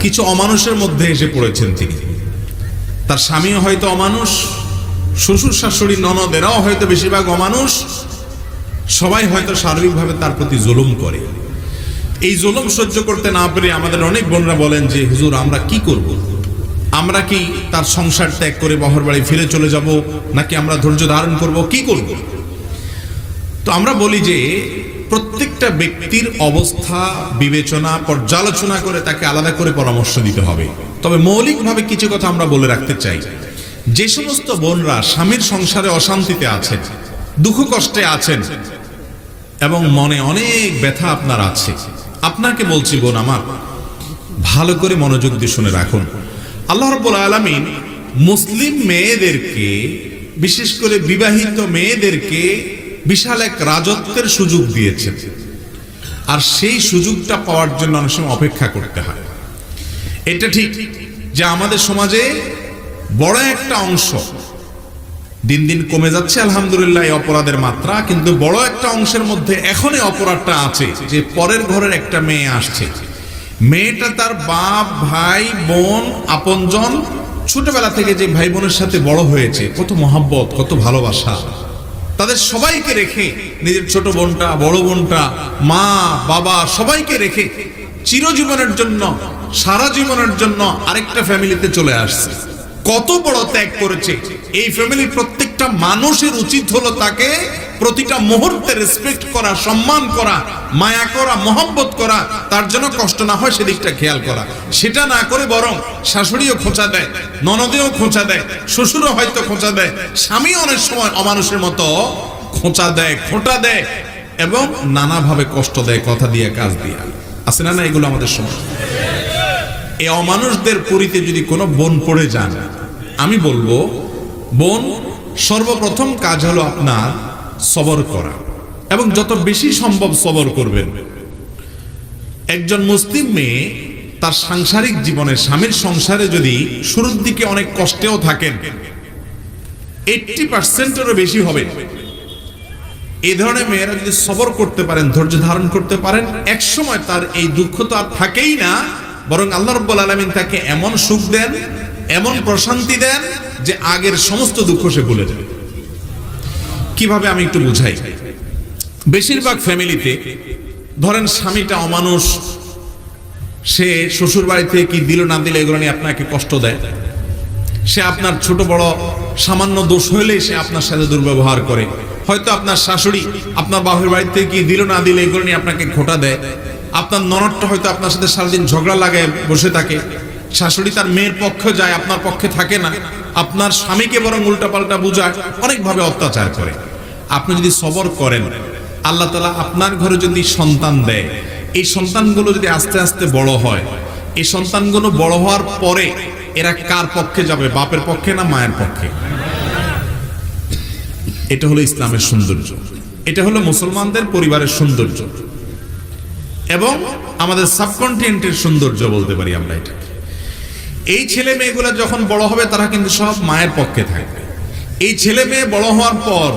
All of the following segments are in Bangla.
কিছু অমানুষের মধ্যে এসে পড়েছেন তিনি। তার স্বামীও হয়তো অমানুষ, শ্বশুর শাশুড়ি ননদেরাও হয়তো বেশিরভাগ অমানুষ। সবাই হয়তো সার্বিকভাবে তার প্রতি জুলুম করে। এই জুলুম সহ্য করতে না পেরে আমাদের অনেক বোনরা বলেন যে, হুজুর, আমরা কি করব। আমরা কি তার সংসার ত্যাগ করে বহর বাড়ি ফিরে চলে যাব? নাকি আমরা ধৈর্য ধারণ করব? কি করব? তো আমরা বলি যে প্রত্যেকটা ব্যক্তির অবস্থা, বিবেচনা, পর্যালোচনা করে তাকে আলাদা করে পরামর্শ দিতে হবে। তবে মৌলিকভাবে কিছু কথা আমরা বলে রাখতে চাই। যে সমস্ত বোনরা স্বামীর সংসারে অশান্তিতে আছেন, দুঃখ কষ্টে আছেন, এবং মনে অনেক ব্যথা আপনার আছে, আপনাকে বলছি বোন আমার, ভালো করে মনোযোগ দিয়ে শুনে রাখুন। আল্লাহ রব্বুল আলমিন মুসলিম মেয়েদেরকে, বিশেষ করে বিবাহিত মেয়েদেরকে বিশাল এক রাজত্বের সুযোগ দিয়েছেন। আর সেই সুযোগটা পাওয়ার জন্য অনেক সময় অপেক্ষা করতে হয়। এটা ঠিক যে আমাদের সমাজে বড় একটা অংশ দিন দিন কমে যাচ্ছে, আলহামদুলিল্লাহ, এই অপরাধের মাত্রা। কিন্তু বড় একটা অংশের মধ্যে এখনই অপরাধটা আছে যে পরের ঘরের একটা মেয়ে আসছে। মেয়েটা তার বাপ, ভাই, বোন, আপনজন ছোটবেলা থেকে যে ভাই বোনের সাথে বড় হয়েছে, কত মহাব্বত, কত ভালোবাসা। তাদের সবাইকে রেখে নিজের ছোট বোনটা, বড় বোনটা, মা, বাবা সবাইকে রেখে চিরজীবনের জন্য, সারা জীবনের জন্য আরেকটা ফ্যামিলিতে চলে আসছে। কত বড় ত্যাগ করেছে। এই ফ্যামিলির প্রত্যেকটা মানুষের উচিত হলো তাকে প্রতিটা মুহূর্তে রেসপেক্ট করা, সম্মান করা, মায়া করা, মহব্বত করা, তার জন্য কষ্ট না হয় সেদিকটা খেয়াল করা। সেটা না করে বরং শাশুড়িও খোঁচা দেয়, ননদেও খোঁচা দেয়, শ্বশুরও হয়তো খোঁচা দেয়, স্বামী অনেক সময় অমানুষের মতো খোঁচা দেয়, খোঁটা দেয় এবং নানাভাবে কষ্ট দেয়, কথা দিয়ে, কাজ দিয়ে। আছে না না এগুলো আমাদের সময়? এই অমানুষদের পুরীতে যদি কোনো বোন পড়ে যান, আমি বলব, বোন, সর্বপ্রথম কাজ হলো আপনার সবর করা। এবং যত বেশি সম্ভব সবর করবেন। একজন মুসলিম মেয়ে তার সাংসারিক জীবনে স্বামীর সংসারে যদি শুরুর দিকে অনেক কষ্টেও থাকেন এইটটি পার্সেন্টেরও বেশি হবে। এই ধরনের মেয়েরা যদি সবর করতে পারেন, ধৈর্য ধারণ করতে পারেন এক সময় তার এই দুঃখ তো আর থাকেই না, বরং আল্লাহ রব্বুল আলমিন তাকে এমন সুখ দেন, এমন প্রশান্তি দেন যে আগের সমস্ত দুঃখ সে ভুলে যাবে। কীভাবে আমি একটু বুঝাই? বেশিরভাগ ফ্যামিলিতে, ধরেন স্বামীটা অমানুষ, সে শ্বশুর বাড়িতে কি দিল না দিলে এগুলো নিয়ে আপনাকে কষ্ট দেয়? সে আপনার ছোট বড় সামান্য দোষ হইলেই সে আপনার সাথে দুর্ব্যবহার করে। হয়তো আপনার শাশুড়ি আপনার বাপের বাড়িতে কি দিল না দিলে এগুলো নিয়ে আপনাকে খোটা দেয়। আপনার ননদটা হয়তো আপনার সাথে সারাদিন ঝগড়া লাগায় বসে থাকে। শাশুড়ি তার মেয়ের পক্ষে যায়, আপনার পক্ষে থাকে না। আপনার স্বামীকে বরং উল্টাপাল্টা বুঝায়, অনেকভাবে অত্যাচার করে। আপনি যদি সবর করেন, আল্লাহ তালা আপনার ঘরে যদি সন্তান দেয়, এই সন্তানগুলো যদি আস্তে আস্তে বড় হয়, এই সন্তানগুলো বড় হওয়ার পরে এরা কার পক্ষে যাবে, বাপের পক্ষে না মায়ের পক্ষে? এটা হলো ইসলামের সৌন্দর্য। এটা হলো মুসলমানদের পরিবারের সৌন্দর্য। এবং আমাদের সাবকন্টিনেন্টের সৌন্দর্য বলতে পারি আমরা এটা এই ছেলে মেয়েগুলো যখন বড় হবে, তারা কিন্তু সব মায়ের পক্ষে থাকবে। এই ছেলে মেয়ে বড় হওয়ার পর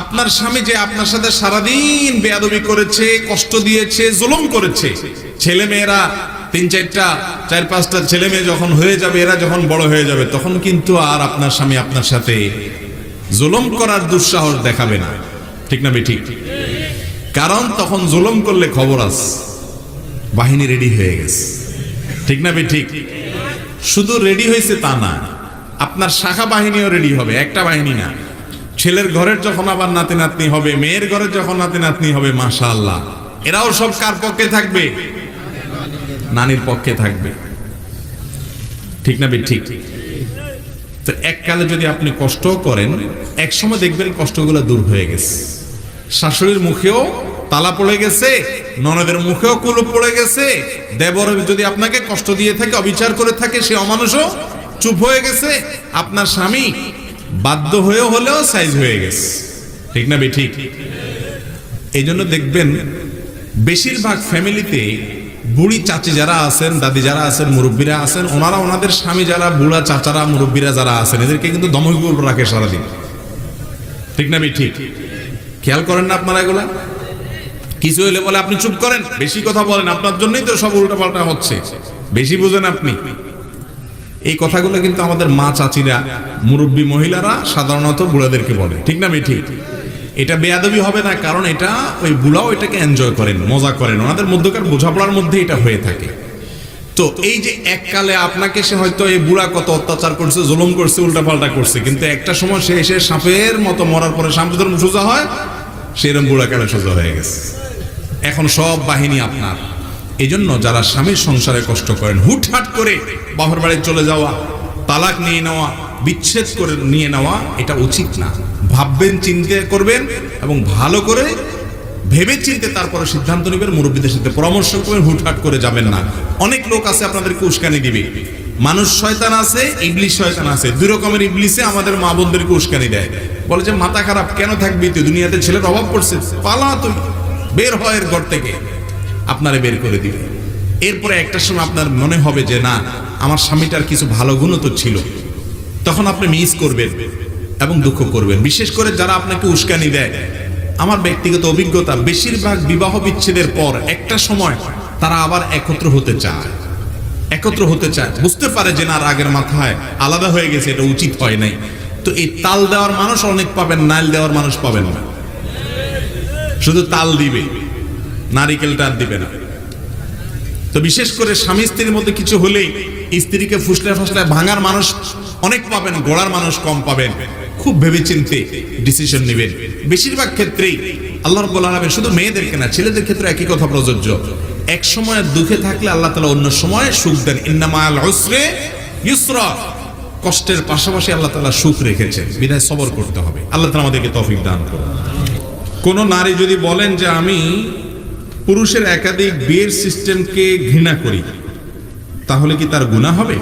আপনার স্বামী যে আপনার সাথে সারাদিন বেয়াদবি করেছে, কষ্ট দিয়েছে, জুলুম করেছে, ছেলে মেয়েরা তিন চারটা, চার পাঁচটা ছেলে মেয়ে যখন হয়ে যাবে, এরা যখন বড় হয়ে যাবে, তখন কিন্তু আর আপনার স্বামী আপনার সাথে জুলুম করার দুঃসাহস দেখাবে না। ঠিক না ঠিক কারণ তখন জুলুম করলে খবর আস, বাহিনী রেডি হয়ে গেছে। ঠিক না ঠিক শুধু রেডি হয়েছে তা না, আপনার শাখা বাহিনীও রেডি হবে, একটা বাহিনী না। ছেলের ঘরের যখন আবার নাতি নাতনি হবে, মেয়ের ঘরের যখন নাতি নাতনি হবে মাশা আল্লাহ এরাও সব কার পক্ষে থাকবে? নানির পক্ষে থাকবে। ঠিক না ঠিক। তো এককালে যদি আপনি কষ্ট করেন এক সময় দেখবেন কষ্টগুলো দূর হয়ে গেছে। শাশুড়ির মুখেও তালা পড়ে গেছে, ননদের মুখেও কুলুপ পড়ে গেছে, দেবর যদি আপনাকে কষ্ট দিয়ে থাকে, অবিচার করে থাকে, সে অমানুষও চুপ হয়ে গেছে। আপনার স্বামী বাধ্য হয়ে হলেও সাইজ হয়ে গেছে। ঠিক না ঠিক? এই জন্য দেখবেন, বেশিরভাগ ফ্যামিলিতে বুড়ি চাচি যারা আছেন, দাদি যারা আছেন, মুরব্বীরা আছেন, ওনারা ওনাদের স্বামী যারা, বুড়া চাচারা, মুরব্বীরা যারা আছেন, এদেরকে কিন্তু দমক রাখে সারাদিন। ঠিক না ঠিক? খেয়াল করেন না আপনারা এগুলা? কিছু হইলে বলে, আপনি চুপ করেন। বেশি কথা বলেন, আপনার জন্যই তো সব উল্টাপাল্টা হচ্ছে। বেশি বুঝেন আপনি। এই কথাগুলো কিন্তু আমাদের মা চাচিরা, মুরব্বী মহিলারা সাধারণত বুড়াদেরকে বলে। ঠিক না ঠিক এটা বেয়াদবি হবে না, কারণ এটা ওই বুড়াও এটাকে এনজয় করেন, মজা করেন। ওনাদের মধ্যকার বোঝাপড়ার মধ্যে এটা হয়ে থাকে। তো এই যে এককালে আপনাকে সে হয়তো এই বুড়া কত অত্যাচার করছে, জুলুম করছে, উল্টাপাল্টা করছে, কিন্তু একটা সময় সে এসে সাপের মতো মরার পরে সাপ সোজা হয় সেরকম বুড়া কালে সোজা হয়ে গেছে? এখন সব বাহিনী আপনার। এই জন্য যারা স্বামীর সংসারে কষ্ট করেন, হুটহাট করে বাপের বাড়ি চলে যাওয়া, তালাক নিয়ে নেওয়া, বিচ্ছেদ করে নিয়ে নেওয়া, এটা উচিত না। ভাববেন, চিন্তা করবেন এবং ভালো করে ভেবে চিনতে তারপরে সিদ্ধান্ত নেবেন, মুরব্বীদের সাথে পরামর্শ করবেন, হুটহাট করে যাবেন না। অনেক লোক আছে আপনাদেরকে উস্কানি দিবে। মানুষ শয়তান আছে, ইবলিশ শয়তান আছে। দুই রকমের ইবলিসে আমাদের মা বোনদেরকে উস্কানি দেয়। বলে যে, মাথা খারাপ, কেন থাকবি তুই? দুনিয়াতে ছেলের অভাব পড়ছে। পালা তুই। বের হয় এর ঘর থেকে। আপনারে বের করে দিবে। এরপরে একটা সময় আপনার মনে হবে যে, না, আমার স্বামীটার কিছু ভালো গুণও তো ছিল। তখন আপনি মিস করবেন এবং দুঃখ করবেন। বিশেষ করে যারা আপনাকে উস্কানি দেয়। আমার ব্যক্তিগত অভিজ্ঞতা, বেশিরভাগ বিবাহ বিচ্ছেদের পর একটা সময় তারা আবার একত্র হতে চায়। একত্র হতে চায়। বুঝতে পারে যে, না, রাগের মাথায় আলাদা হয়ে গেছে, এটা উচিত হয় নাই। তো এই তাল দেওয়ার মানুষ অনেক পাবেন, নাইল দেওয়ার মানুষ পাবেন না। শুধু তাল দিবে। নারিকেলটা আর দিবে না। তো বিশেষ করে স্বামী স্ত্রীর মধ্যে কিছু হলেই স্ত্রীকে ফুসলায় ফুসলায় ভাঙার মানুষ অনেক পাবেন, গোড়ার মানুষ কম পাবেন। খুব ভেবে চিনতে ডিসিশন নেবেন। বেশিরভাগ ক্ষেত্রেই আল্লাহ রব্বুল আলামিন শুধু মেয়েদেরকে না ছেলেদের ক্ষেত্রে একই কথা প্রযোজ্য। এক সময় দুঃখে থাকলে আল্লাহ তাআলা অন্য সময় সুখ দেন। ইন্নামাল উসরে ইউসরা। কষ্টের পাশাপাশি আল্লাহ তাআলা সুখ রেখেছেন। বিধায় সবর করতে হবে। আল্লাহ তাআলা আমাদেরকে তৌফিক দান করুন। কোন নারী যদি বলেন যে আমি পুরুষের একাধিক বিয়ের সিস্টেমকে ঘৃণা করি, তাহলে কি তার গুণা হবে?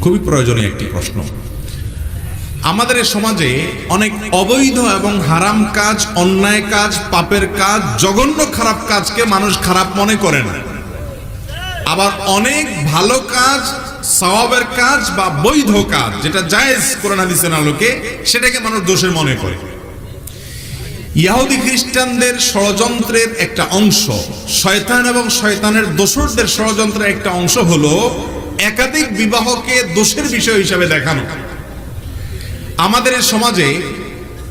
খুবই প্রয়োজনীয় একটি প্রশ্ন। আমাদের সমাজে অনেক অবৈধ এবং হারাম কাজ, অন্যায় কাজ, পাপের কাজ, জঘন্য খারাপ কাজকে মানুষ খারাপ মনে করে না। আবার অনেক ভালো কাজ, সওয়াবের কাজ বা বৈধ কাজ, যেটা জায়েজ করে কোরআন হাদিসের আলোকে, সেটাকে মানুষ দোষের মনে করে। ইহুদি খ্রিস্টানদের ষড়যন্ত্রের একটা অংশ, শয়তান এবং শয়তানের দোসরদের ষড়যন্ত্রের একটা অংশ হলো একাধিক বিবাহকে দোষের বিষয় হিসাবে দেখানো। আমাদের সমাজে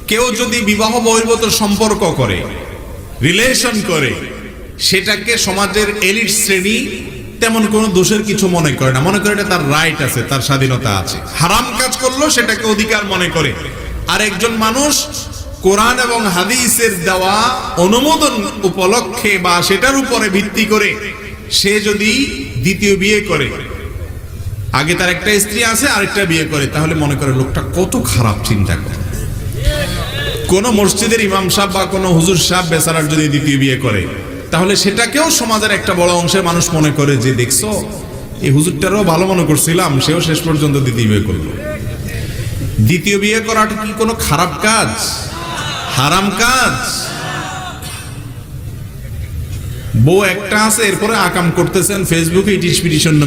কেউ যদি বিবাহ বহির্ভূত সম্পর্ক করে রিলেশন করে, সেটাকে সমাজের এলিট শ্রেণি তেমন কোনো দোষের কিছু মনে করে না। মনে করে এটা তার রাইট আছে, তার স্বাধীনতা আছে। হারাম কাজ করল সেটাকে অধিকার মনে করে। আর একজন মানুষ কোরআন এবং হাদিসের দেওয়া অনুমোদন উপলক্ষে বা সেটার উপরে ভিত্তি করে সে যদি দ্বিতীয় বিয়ে করে, আগে তার একটা স্ত্রী আছে, আরেকটা বিয়ে করে, তাহলে মনে করে লোকটা কত খারাপ চিন্তা করে। কোন মসজিদের ইমাম সাহেব বা কোনো হুজুর সাহেব বেচারার যদি দ্বিতীয় বিয়ে করে, তাহলে সেটাকেও সমাজের একটা বড় অংশের মানুষ মনে করে যে, দেখছ, এই হুজুরটারও ভালো মনে করছিলাম, সেও শেষ পর্যন্ত দ্বিতীয় বিয়ে করল। দ্বিতীয় বিয়ে করাটা কি কোনো খারাপ কাজ? হারাম কাজ। বউ একটা আছে, এরপরে আকাম করতেছেন ফেসবুকে ইটিস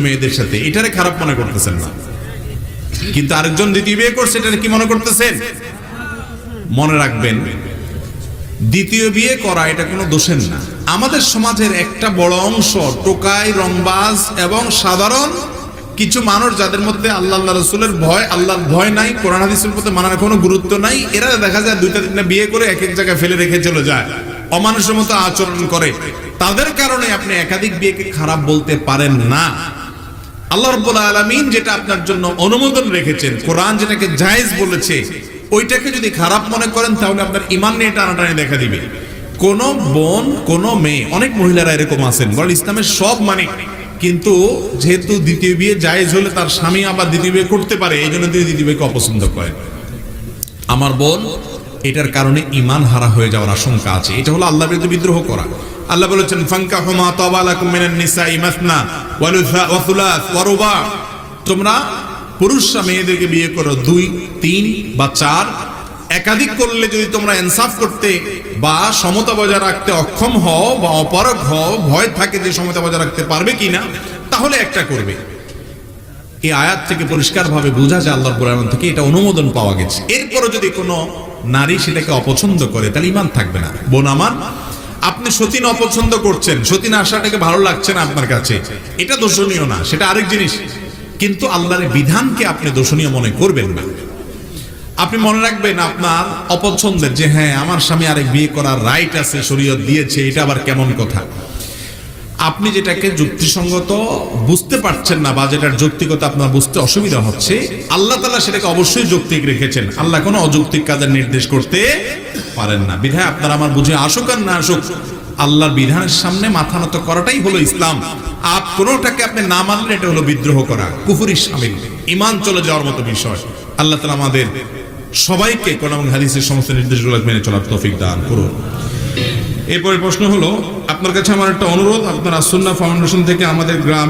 মেয়েদের সাথে। এটারে খারাপ মনে করতেছেন না। কিন্তু আরেকজন দ্বিতীয় বিয়ে করছে এটা কি মনে করতেছেন? মনে রাখবেন, দ্বিতীয় বিয়ে করা, এটা কোনো দোষের না। আমাদের সমাজের একটা বড় অংশ টোকাই রংবাজ এবং সাধারণ কিছু মানুষ যাদের মধ্যে আল্লাহ আল্লাহ রসুলের ভয়, আল্লাহর ভয় নাই, কোরআন হাদিসের প্রতি মানার কোনো গুরুত্ব নাই, এরা দেখা যায় দুইটা তিনটা বিয়ে করে এক এক জায়গায় ফেলে রেখে চলে যায়, অমানুষের মতো আচরণ করে। তাদের কারণে আপনি একাধিক বিয়েকে খারাপ বলতে পারেন না। আল্লাহ রব্বুল আলমিন যেটা আপনার জন্য অনুমোদন রেখেছেন, কোরআন যেটাকে জায়েজ বলেছে, ওইটাকে যদি খারাপ মনে করেন, তাহলে আপনার ইমান নিয়ে টানাটানি দেখা দিবে। কোন বোন, কোন মেয়ে, অনেক মহিলারা এরকম আছেন বল ইসলামের সব মানে কিন্তু যেহেতু দ্বিতীয় বিয়ে জায়েজ হলে তার স্বামী আবার দ্বিতীয় বিয়ে করতে পারে, এই জন্য তিনি দ্বিতীয় বিয়েকে অপছন্দ করেন। আমার বোন, এটার কারণে ইমান হারা হয়ে যাওয়ার আশঙ্কা আছে। এটা হলো আল্লাহ বিরুদ্ধে বিদ্রোহ করা। আল্লাহ বলেছেন ফাঙ্কা হুমা তাবালাকুম মিনান নিসাই মাসনা ওয়ালুসা ওয়াসুলাস ওয়ারুবা তোমরা পুরুষরা মেয়েদেরকে বিয়ে করো দুই, তিন বা চার একাধিক করলে যদি তোমরা ইনসাফ করতে বা সমতা বজায় রাখতে অক্ষম হও বা অপারগ হও, ভয় থাকে যে সমতা বজায় রাখতে পারবে কিনা, তাহলে একটা করবে। এই আয়াত থেকে পরিষ্কারভাবে বোঝা যায় আল্লাহর কোরআন থেকে এটা অনুমোদন পাওয়া গেছে। এরপরও যদি কোনো নারী সেটাকে অপছন্দ করে, তাহলে ইমান থাকবে না। বোন আমার, আপনি সতীন অপছন্দ করছেন, সতীন আসাটাকে ভালো লাগছে না আপনার কাছে, এটা দোষণীয় না, সেটা আরেক জিনিস। কিন্তু আল্লাহর বিধানকে আপনি দোষণীয় মনে করবেন না। আপনি মনে রাখবেন আপনার অপছন্দের যে হ্যাঁ আমার স্বামী আরেক বিয়ে করার রাইট আছে, শরীয়ত দিয়েছে, এটা আবার কেমন কথা? আপনি যেটাকে যুক্তিসঙ্গত বুঝতে পারছেন না বা যেটার যৌক্তিকতা আপনার বুঝতে অসুবিধা হচ্ছে, আল্লাহ তালা সেটাকে অবশ্যই যৌক্তিক রেখেছেন। আল্লাহ কোনো অযৌক্তিক কাজের নির্দেশ করতে পারেন না। বিধায় আপনার আমার বুঝে আসুক আর না আসুক, আল্লাহর বিধানের সামনে মাথা নত করাটাই হলো ইসলাম। আপ কোনোটাকে আপনি না মানলেন, এটা হলো বিদ্রোহ করা, কুফুরি সামিল ইমান চলে যাওয়ার মতো বিষয়। আল্লাহ তালা আমাদের সবাইকে কোরআন হাদিসের সমস্ত নির্দেশগুলো মেনে চলার তৌফিক দান করুন। এরপরে প্রশ্ন হলো, আপনার কাছে আমার একটা অনুরোধ, আপনারা সুন্না ফাউন্ডেশন থেকে আমাদের গ্রামে